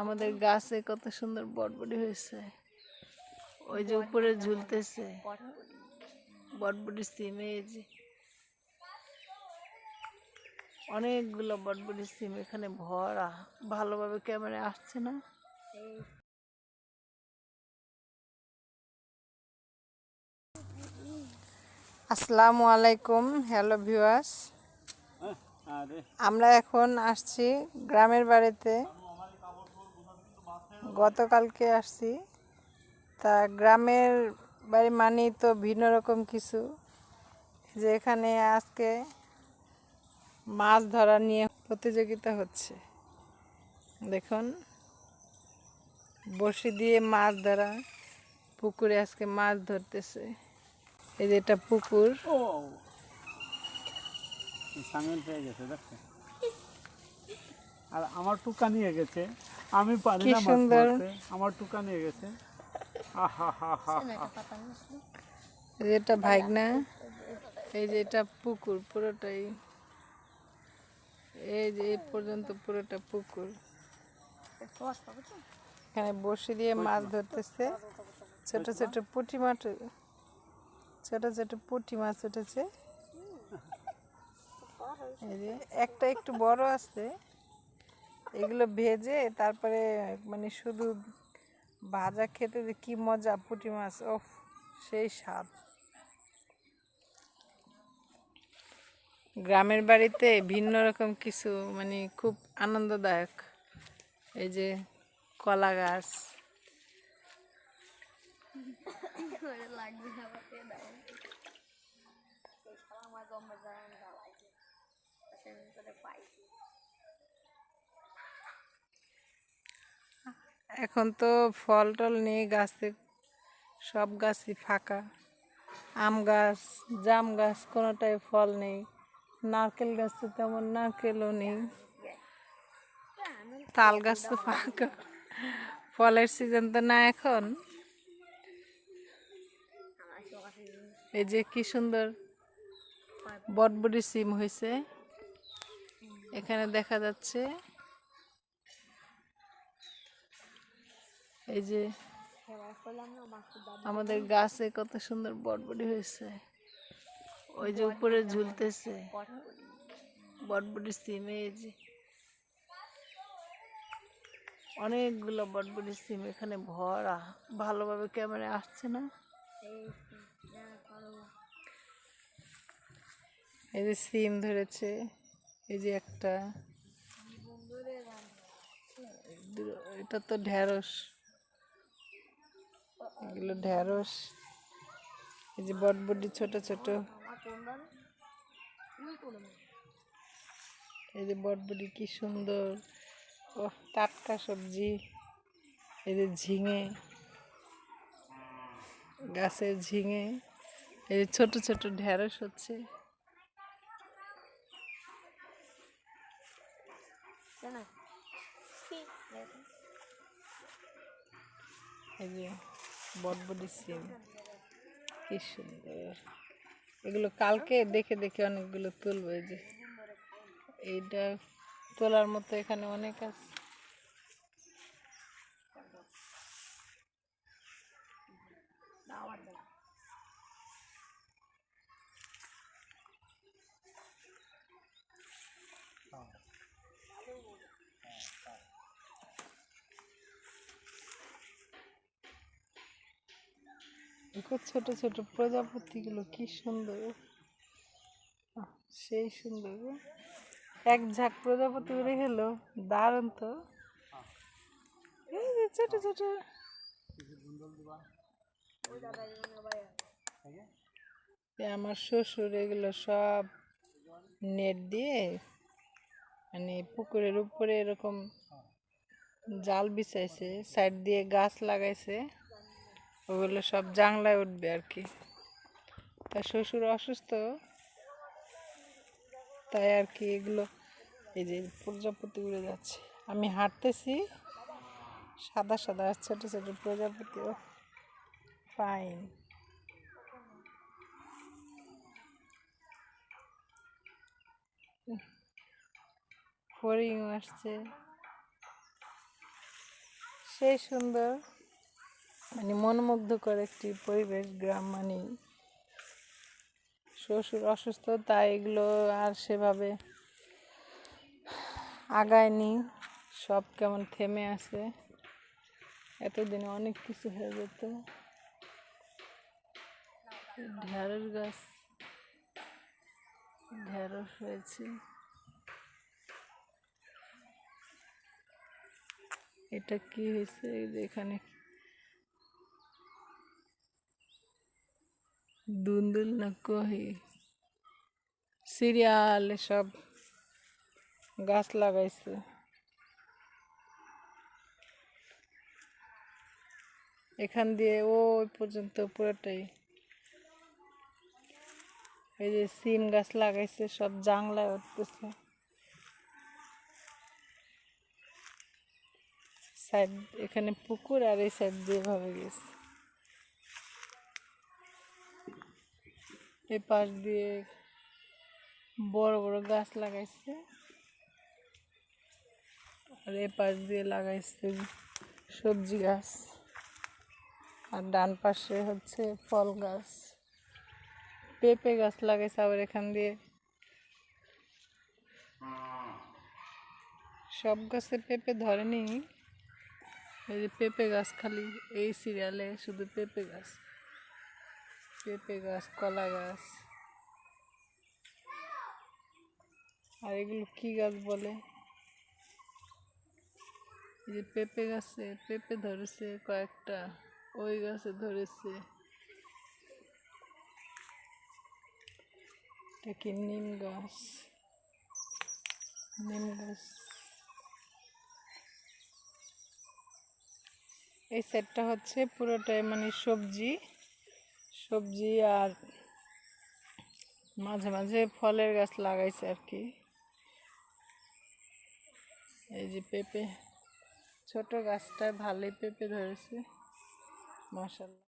আমাদের গাছে কত সুন্দর বটবটি হয়েছে। ওই যে উপরে ঝুলতেছে। বটবটি সিম এই যে। অনেকগুলো বটবটি সিম এখানে ভরা। ভালোভাবে ক্যামেরায় আসছে না। আসসালামু আলাইকুম হ্যালো ভিউয়ার্স। আমরা এখন আসছি গ্রামের বাড়িতে। গতকালকে আসছি। তা গ্রামের বাড়ি মানেই তো ভিন্ন রকম কিছু। যে এখানে আজকে মাছ ধরা নিয়ে প্রতিযোগিতা হচ্ছে। দেখুন, বড়শি দিয়ে মাছ ধরা, পুকুরে আজকে মাছ ধরতেছে। এই যে এটা পুকুর। আর আমার টুকা নিয়ে গেছে। আমি পারি না মাছ। মারতে। আমার টুকা নিয়ে গেছে। আহা হা হা এই যে এটা ভাগনা এই যে এটা পুকুর পুরোটাই। এই যে এই পর্যন্ত পুরোটা পুকুর। এখানে বসে দিয়ে মাছ ধরতেছে। ছোট ছোট পুঁটি মাছ ছোট ছোট পুঁটি মাছ উঠেছে। এই যে একটা একটু বড় আছে। এগুলো ভেজে তারপরে মানে শুধু ভাজা খেতে যে কি মজা, পুঁটি মাছ, ওফ, সেই স্বাদ। গ্রামের বাড়িতে ভিন্ন রকম কিছু মানে খুব আনন্দদায়ক। এই যে কলা গাছ। এখন তো ফল টল নেই, গাছে সব গাছই ফাঁকা। আম গাছ, জাম গাছ কোনোটাই ফল নেই। নারকেল গাছ তো তেমন নারকেলও নেই। তাল গাছ তো ফাঁকা। ফলের সিজন তো না এখন। এই যে কি সুন্দর বটবটি সিম হয়েছে। এখানে দেখা যাচ্ছে এই যে আমাদের গাছে কত সুন্দর বটবটি হয়েছে। ওই যে উপরে ঝুলতেছে। বটবটি সিম এই যে। অনেকগুলো বটবটি সিম এখানে ভরা। ভালোভাবে ক্যামেরায় আসছে না? এই যে সিম ধরেছে। এই যে একটা। এটা তো ঢেঁড়স। এগুলো ঢেঁড়স, এই যে বটবটি ছোট ছোট। এই যে বটবটি কি সুন্দর। ও টাটকা সবজি, এই যে ঝিঙে, গাছের ঝিঙে, এই যে ছোট ছোট ঢেঁড়স হচ্ছে। এই যে বটবটি সিম। কি সুন্দর। এগুলো কালকে দেখে দেখে অনেকগুলো তুলবো এই যে। এইটা তোলার মতো এখানে অনেক আছে। দেখো ছোট ছোট প্রজাপতিগুলো কি সুন্দর। সেই সুন্দর। এক ঝাঁক প্রজাপতি উড়ে গেল, দারুণ তো। ছোট ছোট। আমার শ্বশুর এগুলো সব নেট দিয়ে মানে পুকুরের উপরে এরকম জাল বিছাইছে, সাইড দিয়ে গাছ লাগাইছে। ওগুলো সব জাংলায় উঠবে আর কি। তা শ্বশুর অসুস্থ, তাই আর কি এগুলো, এই যে প্রজাপতি উড়ে যাচ্ছে। আমি হাঁটতেছি, সাদা সাদা ছোট ছোটো প্রজাপতি ও ফাইন ফড়িং আসছে। সেই সুন্দর। মানে মনোমুগ্ধকর একটি পরিবেশ, গ্রাম মানে শ্বশুর অসুস্থ, তাই এগুলো আর সেভাবে আগায়নি। সব কেমন থেমে আছে। এতদিনে অনেক কিছু হয়ে যেত। ঢেঁড়স গাছ, ঢেঁড়স হয়েছে। এটা কি হয়েছে? এখানে দুন্দুল না কহি। সিরিয়ালে সব গাছ লাগাইছে। এখান দিয়ে ওই পর্যন্ত পুরোটাই। এই যে সিম গাছ লাগাইছে, সব জাংলায় উঠতেছে। সাইড, এখানে পুকুর আর এই সাইড দিয়ে ভাবে গেছে। এই পাশ দিয়ে বড় বড় গাছ লাগাইছে। আর এই পাশ দিয়ে লাগাইছে সবজি গাছ। আর ডান পাশে হচ্ছে ফল গাছ। পেঁপে গাছ লাগাইছে আবার এখান দিয়ে। সব গাছে পেঁপে ধরেনি। এই যে পেঁপে গাছ খালি, এই সিরিয়ালে শুধু পেঁপে গাছ। পেঁপে গাছ, কলা গাছ। আর এগুলো কি গাছ বলে? যে পেঁপে গাছে, পেঁপে ধরেছে কয়েকটা, ওই গাছে ধরেছে। কি নিম গাছ? নিম গাছ। এই সেটটা হচ্ছে পুরোটাই মানে সবজি। সবজি আর মাঝে মাঝে ফলের গাছ লাগাইছে আর কি। এই যে পেঁপে, ছোট গাছটা ভালোই পেঁপে ধরেছে মাসাল্লাহ